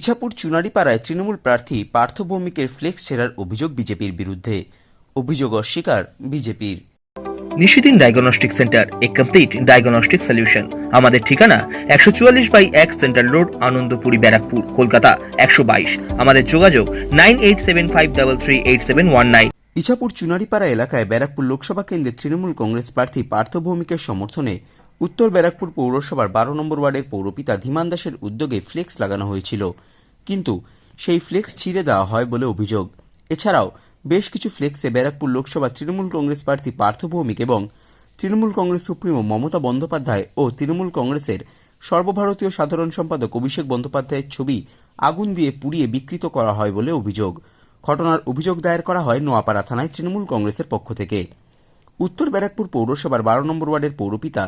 ইছাপুর চুনারিপাড়ায় তৃণমূল প্রার্থী পার্থ ভৌমিকের ফ্লেক্স ছেঁড়ার অভিযোগ বিজেপির বিরুদ্ধে। অভিযোগ অস্বীকার বিজেপির। Nishidin diagnostic centre a complete diagnostic solution আমাদের ঠিকানা একশো চুয়াল্লিশ বাই এক সেন্ট্রাল রোড আনন্দপুরি ব্যারাকপুর কলকাতা একশো বাইশ। আমাদের যোগাযোগ nine eight seven five double three eight seven one nine. Ichhapur Chunaripara এলাকায় ব্যারাকপুর লোকসভা কেন্দ্রে তৃণমূল কংগ্রেস প্রার্থী পার্থ ভৌমিকের সমর্থনে উত্তর ব্যারাকপুর পৌরসভার বারো নম্বর ওয়ার্ডের পৌরপিতা ধীমান দাসের উদ্যোগে ফ্লেক্স লাগানো হয়েছিল। কিন্তু সেই ফ্লেক্স ছিঁড়ে দেওয়া হয় বলে অভিযোগ। এছাড়াও বেশ কিছু ফ্লেক্সে ব্যারাকপুর লোকসভা তৃণমূল কংগ্রেস প্রার্থী পার্থ ভৌমিক এবং তৃণমূল কংগ্রেস সুপ্রিমো মমতা বন্দ্যোপাধ্যায় ও তৃণমূল কংগ্রেসের সর্বভারতীয় সাধারণ সম্পাদক অভিষেক বন্দ্যোপাধ্যায়ের ছবি আগুন দিয়ে পুড়িয়ে বিকৃত করা হয় বলে অভিযোগ। ঘটনার অভিযোগ দায়ের করা হয় নোয়াপাড়া থানায় তৃণমূল কংগ্রেসের পক্ষ থেকে। উত্তর ব্যারাকপুর পৌরসভার বারো নম্বর ওয়ার্ডের পৌরপিতা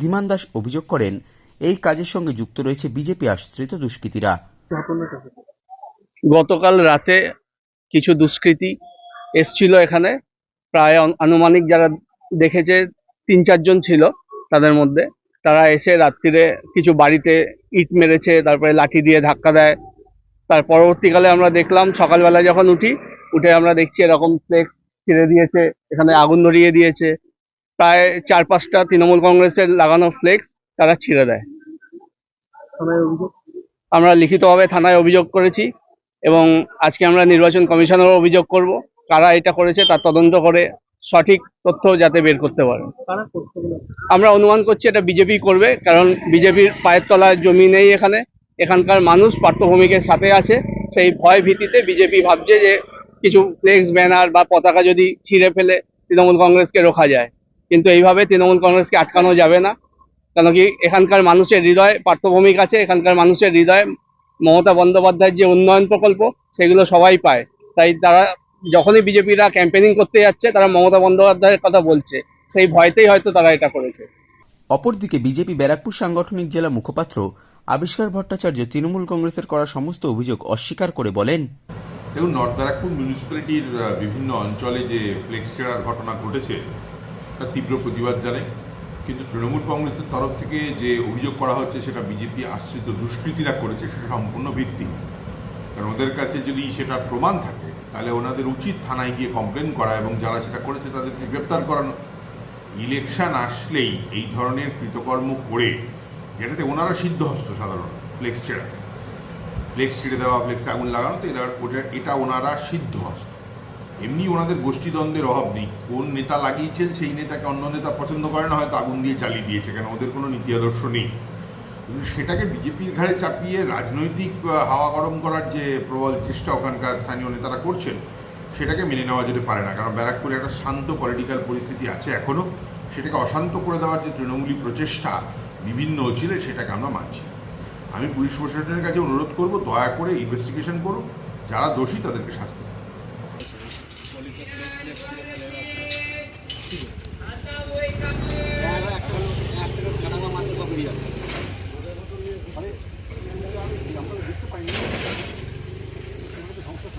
ধীমান দাস অভিযোগ করেন, এই কাজের সঙ্গে যুক্ত রয়েছে বিজেপি আশ্রিত দুষ্কৃতীরা। গতকাল রাতে কিছু দুষ্কৃতী এসছিল এখানে। প্রায় আনুমানিক যারা দেখেছে, তিন চারজন ছিল তাদের মধ্যে। তারা এসে রাত্রিরে কিছু বাড়িতে ইট মেরেছে, তারপরে লাঠি দিয়ে ধাক্কা দেয়। তার পরবর্তীকালে আমরা দেখলাম সকালবেলা যখন উঠি, উঠে আমরা দেখছি এরকম ফ্লেক্স ছিঁড়ে দিয়েছে, এখানে আগুন ধরিয়ে দিয়েছে। প্রায় চার পাঁচটা তৃণমূল কংগ্রেসের লাগানো ফ্লেক্স তারা ছিঁড়ে দেয়। আমরা লিখিতভাবে থানায় অভিযোগ করেছি এবং আজকে আমরা নির্বাচন কমিশনেরও অভিযোগ করব। কারা এটা করেছে তার তদন্ত করে সঠিক তথ্য যাতে বের করতে পারে। আমরা অনুমান করছি এটা বিজেপি করবে কারণ বিজেপির পায়ের তলায় জমি নেই এখানে। এখানকার মানুষ পার্থভূমিকের সাথে আছে। সেই ভয় ভীতিতে বিজেপি ভাবছে যে কিছু ফ্লেক্স ব্যানার বা পতাকা যদি ছিঁড়ে ফেলে তৃণমূল কংগ্রেসকে রোখা যায়। কিন্তু এইভাবে তৃণমূল কংগ্রেসকে আটকানো যাবে না। কেন কি এখানকার মানুষের হৃদয় পার্থভূমিক আছে এখানকার মানুষের হৃদয় মমতা বন্দ্যোপাধ্যায়ের যে উন্নয়ন প্রকল্প সেগুলো সবাই পায়। তাই তারা যখনই বিজেপিরা ক্যাম্পেনিং করতে যাচ্ছে তারা মমতা বন্দ্যোপাধ্যায়ের কথা বলছে। সেই ভয়তেই হয়তো তারা এটা করেছে। অপরদিকে বিজেপি ব্যারাকপুর সাংগঠনিক জেলা মুখপাত্র আবিষ্কার ভট্টাচার্য তৃণমূল কংগ্রেসের করা সমস্ত অভিযোগ অস্বীকার করে বলেন। দেখুন নর্থ ব্যারাকপুর মিউনিসিপ্যালিটির বিভিন্ন অঞ্চলে যে ফ্লেক্স ঘটনা ঘটেছে তার তীব্র প্রতিবাদ জানাই। কিন্তু তৃণমূল কংগ্রেসের তরফ থেকে যে অভিযোগ করা হচ্ছে, সেটা বিজেপি আশ্রিত দুষ্কৃতীরা করেছে, সেটা সম্পূর্ণ ভিত্তি। কারণ ওদের কাছে যদি সেটা প্রমাণ থাকে, তাহলে ওনাদের উচিত থানায় গিয়ে কমপ্লেন করা এবং যারা সেটা করেছে তাদেরকে গ্রেপ্তার করানো। ইলেকশন আসলেই এই ধরনের কৃতকর্ম করে যেটাতে ওনারা সিদ্ধহস্ত সাধারণত ফ্লেক্স ছেঁড়া। ফ্লেক্স ছিঁড়ে দেওয়া ফ্লেক্সে আগুন লাগানো, তো এরা ওটা এটা ওনারা সিদ্ধ হস্ত এমনি ওনাদের গোষ্ঠীদ্বন্দ্বের অভাব নেই। কোন নেতা লাগিয়েছেন, সেই নেতাকে অন্য নেতা পছন্দ করে না, হয়তো আগুন দিয়ে চালিয়ে দিয়েছে, কেন ওদের কোনো নীতি আদর্শ নেই। কিন্তু সেটাকে বিজেপির ঘাড়ে চাপিয়ে রাজনৈতিক হাওয়া গরম করার যে প্রবল চেষ্টা ওখানকার স্থানীয় নেতারা করছেন, সেটাকে মেনে নেওয়া যেতে পারে না। কারণ ব্যারাকপুরে একটা শান্ত পলিটিক্যাল পরিস্থিতি আছে এখনও সেটাকে অশান্ত করে দেওয়ার যে তৃণমূলী প্রচেষ্টা বিভিন্ন ছিল, সেটাকে আমরা মানছি আমি পুলিশ প্রশাসনের কাছে অনুরোধ করব, দয়া করে ইনভেস্টিগেশন করুন। যারা দোষী, তাদেরকে শাস্তি